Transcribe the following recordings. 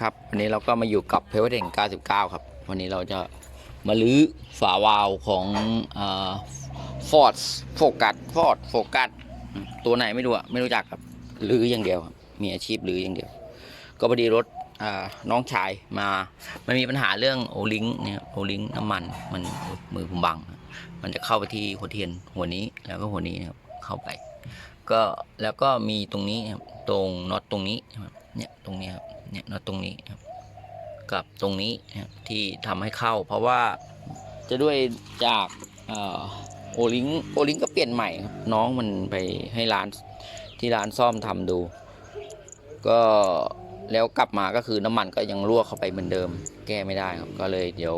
ครับวันนี้เราก็มาอยู่กับเพลวเด่ง99 ครับ วันนี้เราจะมาลื้อฝาวาล์วของฟอร์ดโฟกัสฟอร์ดโฟกัสตัวไหนไม่รู้อะไม่รู้จักครับลื้ออย่างเดียวครับมีอาชีพลื้ออย่างเดียว ก็พอดีรถน้องชายมามันมีปัญหาเรื่องโอลิงเนี่ยโอลิงน้ำมันมันมือผมบัง มันจะเข้าไปที่หัวเทียนหัวนี้แล้วก็หัวนี้นะครับเข้าไป ก็แล้วก็มีตรงนี้ครับตรงน็อตตรงนี้เนี่ยตรงนี้ครับ เนี่ยน็อตตรงนี้ครับ กับตรงนี้นะครับที่ทำให้เข้า เพราะว่าจะด้วยจากโอลิงโอลิงก็เปลี่ยนใหม่ครับน้องมันไปให้ร้านที่ร้านซ่อมทำดู ก็แล้วกลับมาก็คือน้ำมันก็ยังรั่วเข้าไปเหมือนเดิม แก้ไม่ได้ครับก็เลยเดี๋ยว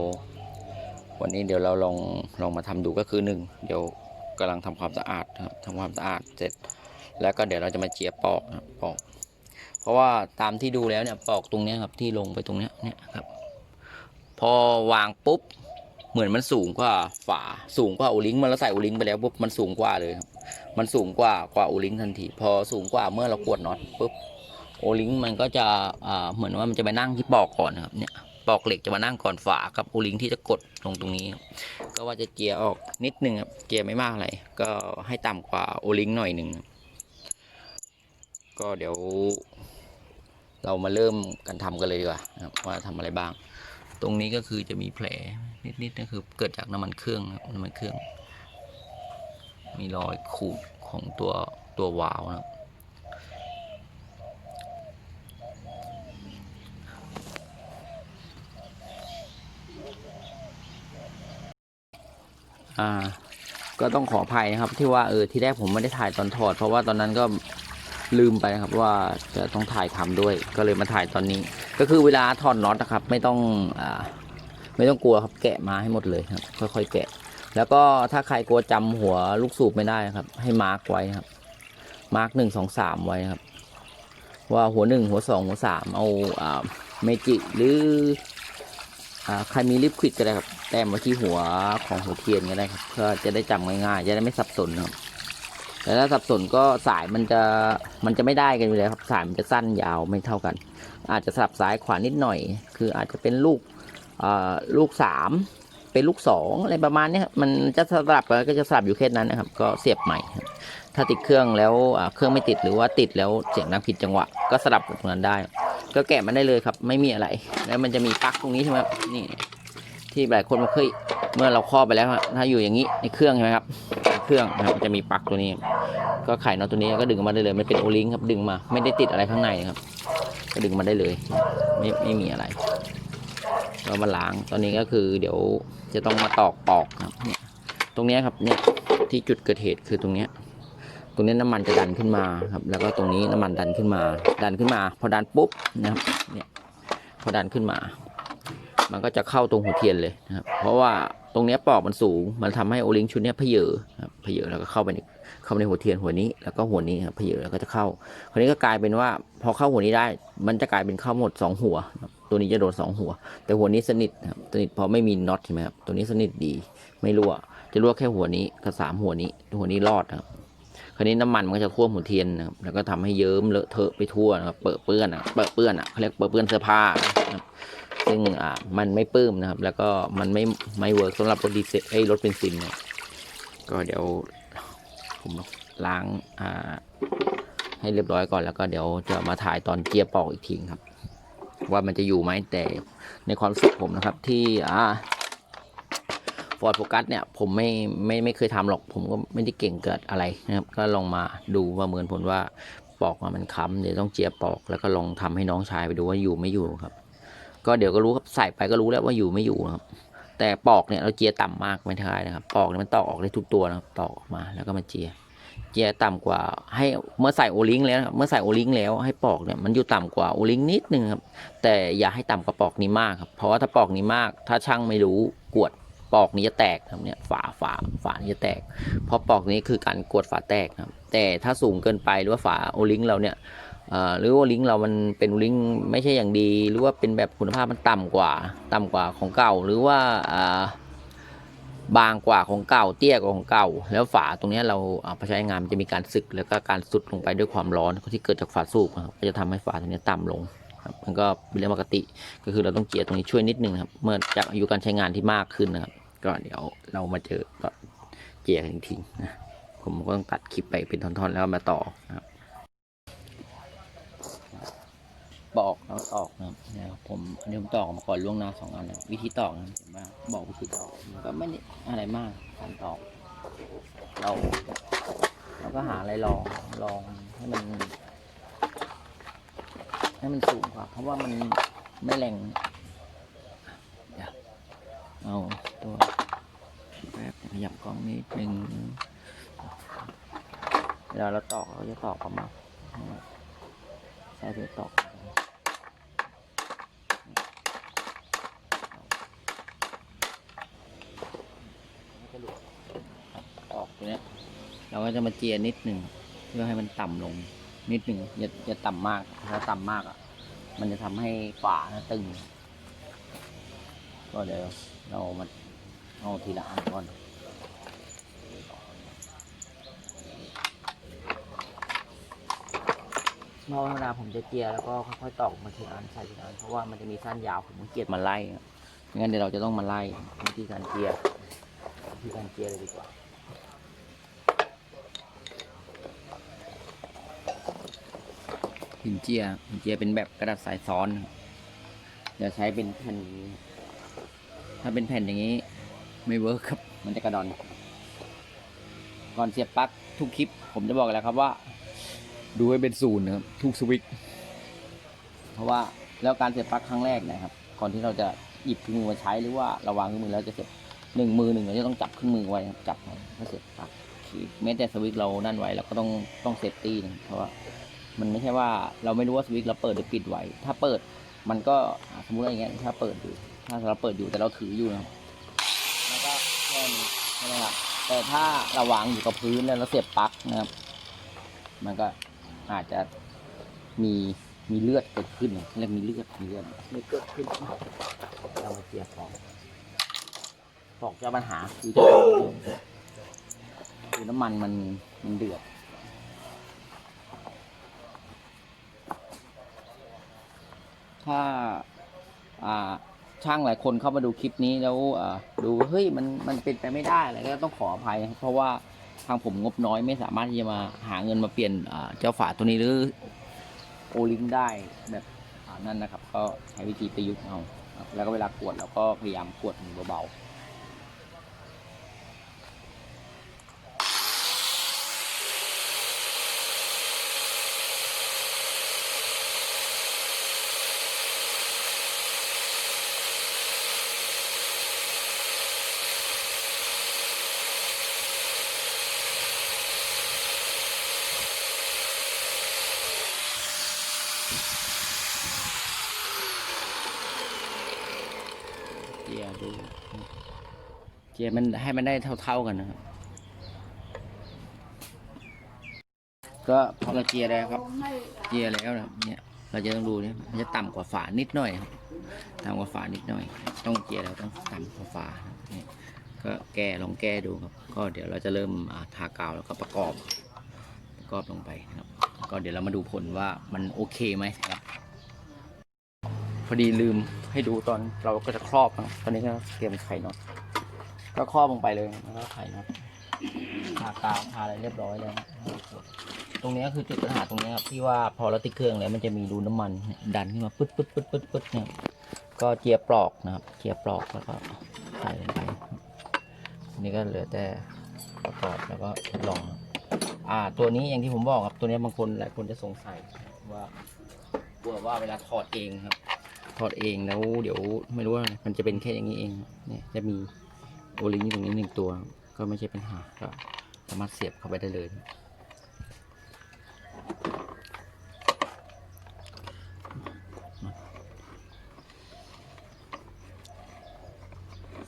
วันนี้เดี๋ยวเราลองลองมาทำดูก็คือหนึ่งเดี๋ยวกำลังทำความสะอาดครับทำความสะอาดเสร็จ แล้วก็เดี๋ยวเราจะมาเจียปอกครับปอก เพราะว่าตามที่ดูแล้วเนี่ยปอกตรงนี้ครับที่ลงไปตรงนี้เนี่ยครับ พอวางปุ๊บเหมือนมันสูงกว่าฝาสูงกว่าโอลิงมันเราใส่โอลิงไปแล้วปุ๊บมันสูงกว่าเลยครับ มันสูงกว่ากว่าโอลิงทันที พอสูงกว่าเมื่อเรากดน็อตปุ๊บโอลิงมันก็จะอ่าเหมือนว่ามันจะไปนั่งที่ปอกก่อนนะครับเนี่ยปอกเหล็กจะมานั่งก่อนฝากับโอลิงที่จะกดลงตรงนี้ ก็ว่าจะเจียออกนิดนึงครับเจียไม่มากอะไรก็ให้ต่ำกว่าโอลิงหน่อยหนึ่งก็เดี๋ยว เรามาเริ่มกันทำกันเลยดีกว่าว่าทำอะไรบ้าง ตรงนี้ก็คือจะมีแผลนิดๆก็คือเกิดจากน้ำมันเครื่องนะครับน้ำมันเครื่อง มีรอยขูดของตัวตัววาล์วนะครับอ่าก็ต้องขออภัยนะครับที่ว่าเออที่แรกผมไม่ได้ถ่ายตอนถอด เพราะว่าตอนนั้นก็ ลืมไปนะครับว่าจะต้องถ่ายทำด้วย ก็เลยมาถ่ายตอนนี้ ก็คือเวลาถอดน็อตนะครับ ไม่ต้องอไม่ต้องกลัวครับแกะมาให้หมดเลยครับ ค่อยๆแกะ แล้วก็ถ้าใครกลัวจำหัวลูกสูบไม่ได้นะครับ ให้มาร์กไว้ครับ มาร์กหนึ่งสองสามไว้ครับ ว่าหัวหนึ่งหัวสองหัวสามเอาอ่าเมจิหรืออ่าใครมีลิปควิดก็ได้ครับ แต้มไว้ที่หัวของหัวเทียนก็ได้ครับเพื่อจะได้จำง่ายๆจะได้ไม่สับสนนะครับ แต่ถ้าสับสนก็สายมันจะมันจะไม่ได้กันอยู่แล้วครับสายมันจะสั้นยาวไม่เท่ากัน อาจจะสลับซ้ายขวานิดหน่อย คืออาจจะเป็นลูกอ่าลูกสามเป็นลูกสองอะไรประมาณนี้ครับมันจะสลับก็จะสลับอยู่แค่นั้นนะครับ ก็เสียบใหม่ ถ้าติดเครื่องแล้วเครื่องไม่ติดหรือว่าติดแล้วเสียงดังผิดจังหวะ ก็สลับตรงนั้นได้ ก็แกะมันได้เลยครับ ไม่มีอะไร แล้วมันจะมีปลั๊กตรงนี้ใช่ไหมนี่ที่หลายคนมาเคยเมื่อเราครอบไปแล้วถ้าอยู่อย่างนี้ในเครื่องใช่ไหมครับในเครื่องนะครับจะมีปลั๊กตัวนี้ ก็ไขน็อตตัวนี้ก็ดึงออกมาได้เลย มันเป็นโอลิงครับดึงมา ไม่ได้ติดอะไรข้างในครับ ก็ดึงมาได้เลย ไม่ไม่มีอะไรก็มาล้างตอนนี้ก็คือเดี๋ยวจะต้องมาตอกปอกครับเนี่ยตรงนี้ครับเนี่ยที่จุดเกิดเหตุคือตรงเนี้ยตรงนี้น้ำมันจะดันขึ้นมาครับ แล้วก็ตรงนี้น้ำมันดันขึ้นมา ดันขึ้นมา พอดันปุ๊บนะครับเนี่ยพอดันขึ้นมา มันก็จะเข้าตรงหัวเทียนเลยนะครับ เพราะว่าตรงนี้ปอกมันสูง มันทำให้โอลิงชุดนี้เพเยอครับเพเยอแล้วก็เข้าไปใน เข้าไปในหัวเทียนหัวนี้แล้วก็หัวนี้ครับเพเยอแล้วก็จะเข้า คราวนี้ก็กลายเป็นว่าพอเข้าหัวนี้ได้ มันจะกลายเป็นเข้าหมดสองหัว ตัวนี้จะโดนสองหัว แต่หัวนี้สนิทครับสนิทพราะไม่มีน็อตใช่ไหมครับตัวนี้สนิทดีไม่รั่ว จะรั่วแค่หัวนี้กับสามหัวนี้หัวนี้รอดครับคราวนี้น้ำมันมันก็จะท่วมหัวเทียนนะครับแล้วก็ทำให้เยิ้มเลอะเทอะไปทั่วนะครับเปิดเปื้อนอะเปิดเปื้อนอะเขาเรียกเปิดเปื้อนเสื้อผ้าซึ่งอ่ามันไม่ปลื้มนะครับ แล้วก็มันไม่ไม่เวิร์กสำหรับรถดีเซลไอ้รถเบนซินก็เดี๋ยว ผมล้างอ่าให้เรียบร้อยก่อนแล้วก็เดี๋ยวจะมาถ่ายตอนเกียร์ปอกอีกทีครับ ว่ามันจะอยู่ไหมแต่ในความรู้สึกผมนะครับที่อ่าฟอร์ดโฟกัสเนี่ยผมไม่ไม่ไม่เคยทำหรอก ผมก็ไม่ได้เก่งเกิดอะไรนะครับ ก็ลองมาดูว่าเหมือนผลว่าปอกมามันค้ำเดี๋ยวต้องเจียปอกแล้วก็ลองทำให้น้องชายไปดูว่าอยู่ไม่อยู่ครับ ก็เดี๋ยวก็รู้ครับใส่ไปก็รู้แล้วว่าอยู่ไม่อยู่ครับ แต่ปอกเนี่ยเราเจียต่ำมากไม่ได้นะครับ ปอกเนี่ยมันตอกออกได้ทุกตัวนะครับตอกออกมาแล้วก็มาเจีย เจียต่ำกว่าให้เมื่อใส่โอลิงแล้วนะครับเมื่อใส่โอลิงแล้วให้ปอกเนี่ยมันอยู่ต่ำกว่าโอลิงนิดนึงครับแต่อย่าให้ต่ำกว่าปอกนี้มากครับเพราะว่าถ้าปอกนี้มาก ถ้าช่างไม่รู้กวดปอกนี้จะแตกครับเนี่ยฝาฝาฝานี้จะแตก เพราะปอกนี้คือการกวดฝาแตกครับแต่ถ้าสูงเกินไปหรือว่าฝาโอลิงเราเนี่ย หรือว่าลิงก์เรามันเป็นลิงก์ไม่ใช่อย่างดี หรือว่าเป็นแบบคุณภาพมันต่ำกว่า ต่ำกว่าของเก่า หรือว่าบางกว่าของเก่า เตี้ยกว่าของเก่า แล้วฝาตรงนี้เราเอาไปใช้งานจะมีการสึกแล้วก็การสุดลงไปด้วยความร้อนที่เกิดจากฝาสูบครับก็จะทำให้ฝาตรงนี้ต่ำลงครับมันก็เป็นเรื่องปกติก็คือเราต้องเจียร์ตรงนี้ช่วยนิดนึงครับเมื่อจากอายุการใช้งานที่มากขึ้นนะครับ ก็เดี๋ยวเรามาเจอเจียร์กันอีกทีนะผมก็ต้องตัดคลิปไปเป็นท่อนๆแล้วมาต่อนะครับ ปอกแล้วตอกนะครับผมอันนี้ผมตอกมาก่อนล่วงหน้าสองอันนะวิธีตอกนะเห็นไหมบอกวิธีตอกมันก็ไม่ได้อะไรมากการตอก เราเราก็หาอะไรลองลองให้มัน ให้มันสูงกว่า เพราะว่ามันไม่แรงเอาตัวแป๊บขยับกล้องนิดนึงเวลาเราตอกเราจะตอกประมาใช้เพื่อตอกตอกตัวเนี้ย เรา ก็จะมาเจียนิดหนึ่งเพื่อให้มันต่ำลงนิดหนึ่งอย่าอย่าต่ำมากถ้าต่ำมากอะ มันจะทำให้ฝาตึง ก็เดี๋ยวเรามาเอาทีละอันก่อนเพราะเวลาผมจะเจียแล้วก็ค่อยๆตอกมาทีละอันใส่ทีละอันเพราะว่ามันจะมีสั้นยาวผมเกียดมาไล่งั้นเดี๋ยวเราจะต้องมาไล่วิธีการเจียวิธีการเจียเลยดีกว่า หินเจียหินเจียเป็นแบบกระดาษสายซ้อนอย่าใช้เป็นแผ่นอย่างนี้ ถ้าเป็นแผ่นอย่างนี้ ไม่เวิร์คครับ มันจะกระดอน ก่อนเสียบปลั๊กทุกคลิป ผมจะบอกแล้วครับว่า ดูให้เป็นศูนย์นะครับทุกสวิตช์เพราะว่าแล้วการเสียบปลั๊กครั้งแรกนะครับ ก่อนที่เราจะหยิบเครื่องมือมาใช้หรือว่าราวางเครื่องมือแล้วจะเสียบหนึ่งมือหนึ่งเราจะต้องจับเครื่องมือไว้ครับจับไว้เพื่อเสียบปลั๊กแม้แต่สวิตช์เรานั่นไว้เราก็ต้องต้องเซฟตี้นะเพราะว่า มันไม่ใช่ว่าเราไม่รู้ว่าสวิตช์เราเปิดหรือปิดไว้ ถ้าเปิดมันก็สมมติอย่างเงี้ยถ้าเปิดอยู่ ถ้าเราเปิดอยู่แต่เราถืออยู่นะครับแล้วก็แค่นี้ใช่ไหมครับแต่ถ้าเราวางอยู่กับพื้นแล้วเราเสียบปลั๊กนะครับ มันก็อาจจะมีมีเลือดเกิดขึ้นเรียกมีเลือดมีเลือดเลือดเกิดขึ้นเรามาเจียฟองฟอกจะปัญหาคือจะคือน้ำมันมันมันเดือด ถ้าช่างหลายคนเข้ามาดูคลิปนี้แล้วดูเฮ้ยมันมันเป็นไปไม่ได้อะไรก็ต้องขออภัย เพราะว่าทางผมงบน้อยไม่สามารถที่จะมาหาเงินมาเปลี่ยนเจ้าฝาตัวนี้หรือโอลิงได้แบบนั่นนะครับ ก็ใช้วิธีประยุกต์เอาแล้วก็เวลากวดเราก็พยายามกวดมือเบาๆเจียดู เจียมันให้มันได้เท่า ๆกันนะครับ ก็พอเราเจียแล้วครับ เจียแล้วนะครับเนี่ยเราจะต้องดูเนี่ยมันจะต่ำกว่าฝานิดหน่อยครับต่ำกว่าฝานิดหน่อย ต้องเจียแล้วต้องต่ำกว่าฝาเนี่ยก็แก้ลองแก้ดูครับ ก็เดี๋ยวเราจะเริ่มทากาวแล้วก็ประกอบ ประกอบลงไปนะครับ ก็เดี๋ยวเรามาดูผลว่ามันโอเคไหมครับพอดีลืมให้ดูตอนเราก็จะครอบนะครับตอนนี้ก็เตรียมไข่นอต ก็ครอบลงไปเลยแล้วก็ไข่น็อตทากาวทาอะไรเรียบร้อยแล้วตรงนี้ก็คือจุดปัญหาตรงนี้ครับที่ว่าพอเราติดเครื่องแล้วมันจะมีรูน้ำมันดันขึ้นมาปึ๊ดปึ๊ดปึ๊ดปึ๊ดปึ๊ดเนี่ยก็เจียปลอกนะครับเจียปลอกแล้วก็ใส่ลงไปนนี้ก็เหลือแต่ประกอบแล้วก็ทดลองอ่าตัวนี้อย่างที่ผมบอกครับตัวนี้บางคนหลายคนจะสงสัยว่ากลัวว่าเวลาถอดเองครับ ถอดเองแล้วเดี๋ยวไม่รู้ว่ามันจะเป็นแค่อย่างนี้เองเนี่ยจะมี โอลิงอยู่ตรงนี้หนึ่งตัว ก็ไม่ใช่ปัญหาก็สามารถเสียบเข้าไปได้เลย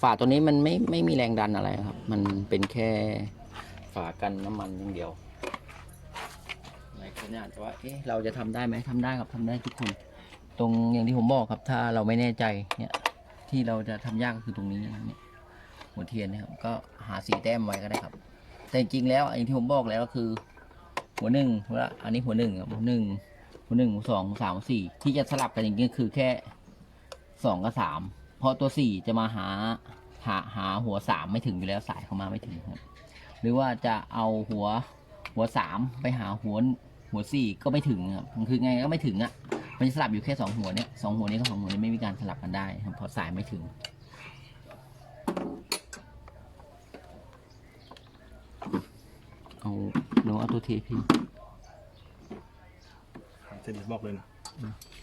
ฝาตัวนี้มันไม่ไม่มีแรงดันอะไรครับ มันเป็นแค่ฝากันน้ำมันอย่างเดียวหลายคนอาจจะว่าเอ๊ะเราจะทำได้ไหมทำได้ครับทำได้ทุกคน ตรงอย่างที่ผมบอกครับ ถ้าเราไม่แน่ใจเนี่ยที่เราจะทำยากก็คือตรงนี้นะครับเนี่ย หัวเทียนนะครับก็หาสีแต้มไว้ก็ได้ครับ แต่จริงแล้วอย่างที่ผมบอกแล้วก็คือ หัวหนึ่งว่าอันนี้หัวหนึ่งหัวหนึ่งหัวหนึ่งหัวสองหัวสามหัวสี่ที่จะสลับกันอย่างนี้คือแค่สองกับสามเพราะตัวสี่จะมาหาหาหาหัวสามไม่ถึงอยู่แล้วสายเข้ามาไม่ถึงครับ หรือว่าจะเอาหัวหัวสามไปหาหัวหัวสี่ก็ไม่ถึงครับมันคือไงก็ไม่ถึงอะมันจะสลับอยู่แค่สองหัวเนี้ยสองหัวนี้กับสองหัวนี้ไม่มีการสลับกันได้ครับเพราะสายไม่ถึง เอาหนูเอาตัวเทพี่เสร็จบอกเลยนะ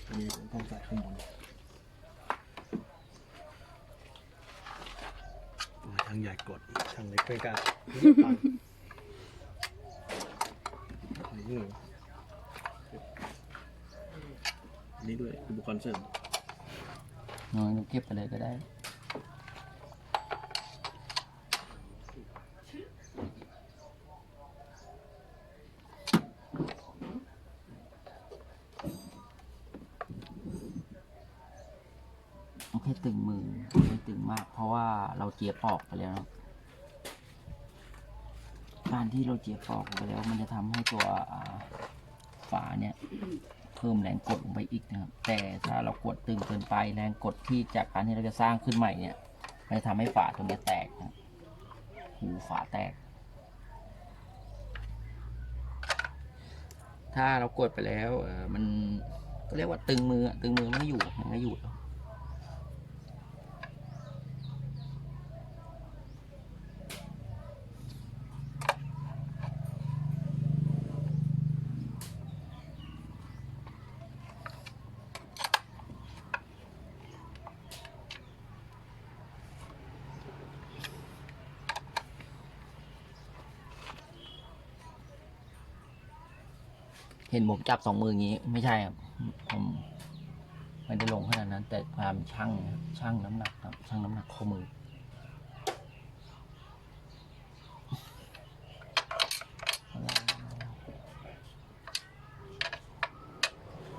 อันนี้ต้องใส่ข้างบนช่างใหญ่กดช่างเล็กไม่กล้านี่หนึ่งอันนี่ด้วยอุปกรณ์เสริมน้อยหนูเก็บไปเลยก็ได้ โอเคตึงมือไม่ตึงมาก เพราะว่า เจียบออกไปแล้วบการที่เราเจียบออกไปแล้ว มันจะทำให้ตัวฝาเนี่ยเพิ่มแรงกดลงไปอีกนะครับ แต่ถ้าเรากดตึงเกินไปแรงกดที่จากการที่เราจะสร้างขึ้นใหม่เนี่ยมันจะทำให้ฝาตรงนี้แตกนะหูฝาแตก ถ้าเรากดไปแล้วเออมันก็เรียกว่าตึงมือตึงมือไม่อยู่มันไม่อยู่แล้ว เห็นผมจับสองมืออย่างนี้ ไม่ใช่ครับผมไม่ได้ลงขนาดนั้น แต่พยายามชั่งชั่งน้ำหนักครับชั่งน้ำหนักข้อมือ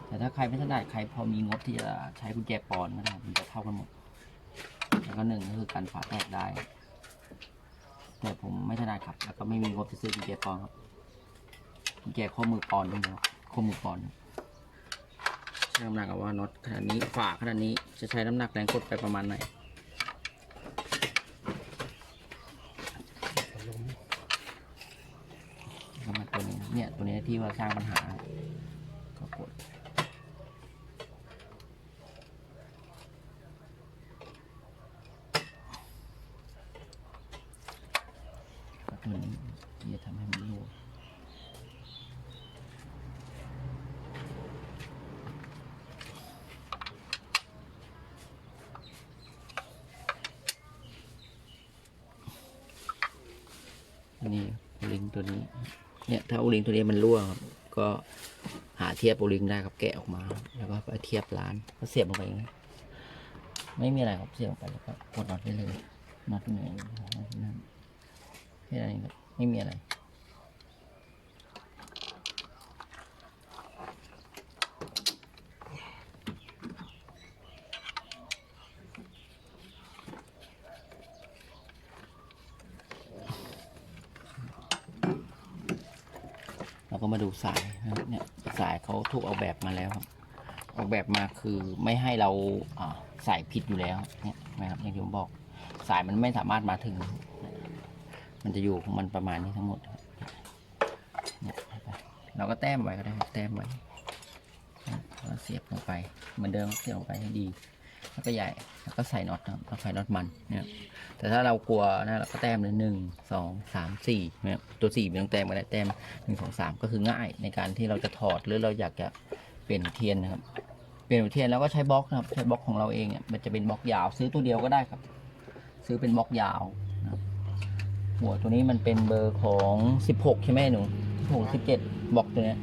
แต่ถ้าใครไม่ถนัดใครพอมีงบที่จะใช้กุญแจปอนก็ได้มันจะเท่ากันหมดแล้วก็หนึ่งก็คือการฝาแตกได้ แต่ผมไม่ถนัดครับ แล้วก็ไม่มีงบจะซื้อกุญแจปอนครับ แจข้อมือปอนด้วยนะครับข้อมือปอนใช้น้ำหนักเอาว่าน็อตขนาดนี้ฝาขนาดนี้จะใช้น้ำหนักแรงกดไปประมาณไหนก็มาตัวนี้นะเนี่ยตัวนี้ที่ว่าสร้างปัญหาก็กดแล้วตัวนี้ที่จะทำให้มันรั่ว นี่โอลิง ตัวนี้ เนี่ยถ้าโอลิงตัวนี้มันรั่วครับก็หาเทียบโอลิงได้ครับแกะออกมา แล้วก็ไปเทียบร้านก็เสียบลงไปไม่มีอะไรครับเสียบลงไปแล้วก็กดน็อตได้เลยน็อตไหนนั่นแค่นั้นครับไม่มีอะไร มาดูสายเนี่ยสายเขาถูกออกแบบมาแล้วออกแบบมาคือไม่ให้เราใส่ผิดอยู่แล้วเนี่ยนะครับอย่างที่ผมบอกสายมันไม่สามารถมาถึง มันจะอยู่ของมันประมาณนี้ทั้งหมดเนี่ยเราก็แต้มไว้ก็ได้แต้มไว้แล้วเสียบลงไปเหมือนเดิมเสียบลงไปให้ดี แล้วก็ใหญ่แล้วก็ใส่น็อตนะครับแล้วใส่น็อตมันเนี่ยแต่ถ้าเรากลัวนะเราก็แต้มเลยหนึ่งสองสามสี่นะครับตัวสี่ไม่ต้องแต้มก็ได้แต้มหนึ่งสองสามก็คือง่ายในการที่เราจะถอดหรือเราอยากจะเปลี่ยนหัวเทียนนะครับ เปลี่ยนหัวเทียนแล้วก็ใช้บล็อกนะครับใช้บล็อกของเราเองเนี่ยมันจะเป็นบล็อกยาว ซื้อตัวเดียวก็ได้ครับ ซื้อเป็นบล็อกยาวนะครับหัวตัวนี้มันเป็นเบอร์ของสิบหกใช่ไหมหนูสิบหกสิบเจ็ดบล็อกตัวเนี้ย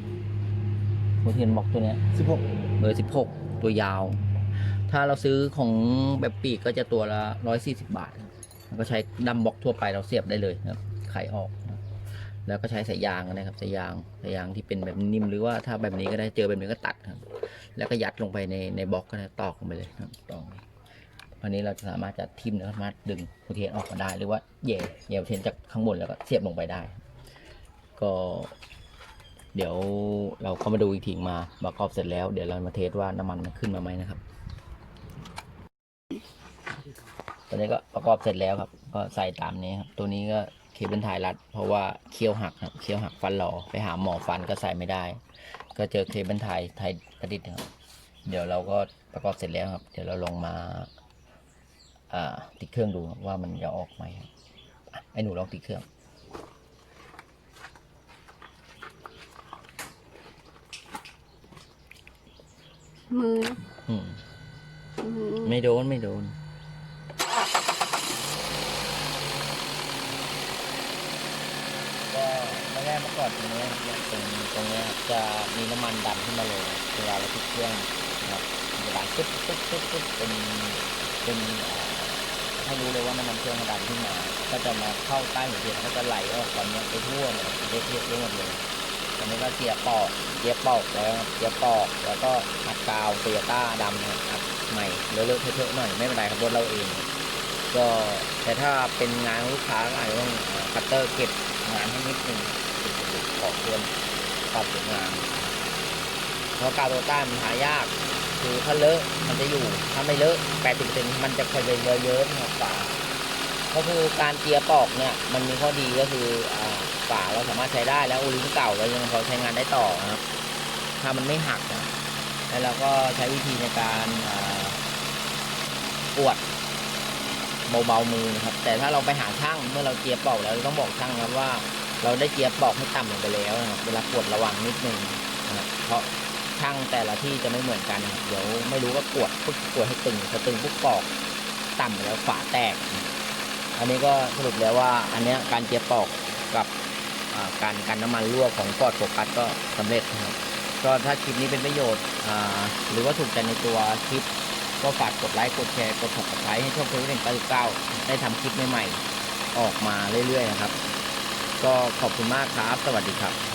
หัวเทียนบล็อกตัวเนี้ยสิบหกเบอร์สิบหกตัวยาว ถ้าเราซื้อของแบบปีกก็จะตัวละร้อยสี่สิบาทครับแล้วก็ใช้ดัมบ็อกทั่วไปเราเสียบได้เลยนะครับไขออก แล้วก็ใช้สายยางนะครับสายยางสายยางที่เป็นแบบนิ่มหรือว่าถ้าแบบนี้ก็ได้เจอแบบนี้ก็ตัดครับ แล้วก็ยัดลงไปในในบล็อกก็ได้ตอกลงไปเลยครับตอกอันนี้เราจะสามารถจะทิ่มแล้วสามารถดึงหัวเทียนออกมาได้ หรือว่าแย่แย่หัวเทียนจากข้างบนแล้วก็เสียบลงไปได้ ก็ เดี๋ยวเราเข้ามาดูอีกทีมาประกอบเสร็จแล้ว เดี๋ยวเรามาเทสว่าน้ำมันมันขึ้นมาไหมนะครับ ตอนนี้ก็ประกอบเสร็จแล้วครับ ก็ใส่ตามนี้ครับ ตัวนี้ก็เคเบิลไทยรัด เพราะว่าเคี้ยวหักครับเคี้ยวหักฟันหลอไปหาหมอฟันก็ใส่ไม่ได้ ก็เจอเคเบิลไทยไทยประดิษฐ์นะครับ เดี๋ยวเราก็ประกอบเสร็จแล้วครับ เดี๋ยวเราลองมาอ่าติดเครื่องดูครับว่ามันจะออกไหมครับอะให้หนูลองติดเครื่องมือ อืมมือไม่โดน ไม่โดน ก็ไม่ได้เมื่อก่อนตรงนี้ตรงตรงนี้จะมีน้ำมันดันขึ้นมาเลยเวลาเราติดเครื่องนะครับมันจะดันปึ๊บปึ๊บปึ๊บปึ๊บเป็นเป็นให้รู้เลยว่าน้ำมันเครื่องมันดันขึ้นมา ก็จะมาเข้าใต้หัวเทียนก็จะไหลออกตอนนี้ไปทั่วเลยเละเทะไปหมดเลยตอนนี้ก็เกียร์ปอกเกียร์ปอกแล้วเกียร์ปอกแล้วก็อัดกาวโตโยต้าดำนะครับอัดใหม่เลอะๆเทอะๆหน่อยไม่เป็นไรครับรถเราเอง ก็แต่ถ้าเป็นงานลูกค้าอาจจะต้อง คัตเตอร์เก็บงานให้นิดนึงขอควรปรับงานเพราะกาวโตต้ามันหายาก คือถ้าเลอะมันจะอยู่ ถ้าไม่เลอะ80%มันจะคอยเยอะเยอะๆนะครับฝาก็คือการเจียปอกเนี่ยมันมีข้อดีก็คืออ่าฝาเราสามารถใช้ได้แล้วโอลิงเก่าเรายังพอใช้งานได้ต่อนะครับ ถ้ามันไม่หักนะแล้วเราก็ใช้วิธีในการอ่ากวด เบาๆมือนะครับ แต่ถ้าเราไปหาช่างเมื่อเราเจียร์ปอกแล้วต้องบอกช่างครับว่า เราได้เจียร์ปอกให้ต่ำลงไปแล้วนะครับเวลากดระวังนิดนึงนะครับเพราะช่างแต่ละที่จะไม่เหมือนกันนะครับเดี๋ยวไม่รู้ว่ากดปุ๊บกดให้ตึงพอตึงปุ๊บปอกต่ำไปแล้วฝาแตก อันนี้ก็สรุปแล้วว่าอันนี้การเจียร์ปอกกับการกันน้ำมันรั่วของปอดโฟกัสก็สำเร็จนะครับก็ถ้าคลิปนี้เป็นประโยชน์หรือว่าถูกใจในตัวคลิป ก็ฝากกดไลค์กดแชร์กด subscribe ให้ช่องเพื่อนเล่นเก้าได้ทำคลิปใหม่ๆออกมาเรื่อยๆนะครับ ก็ขอบคุณมากครับ สวัสดีครับ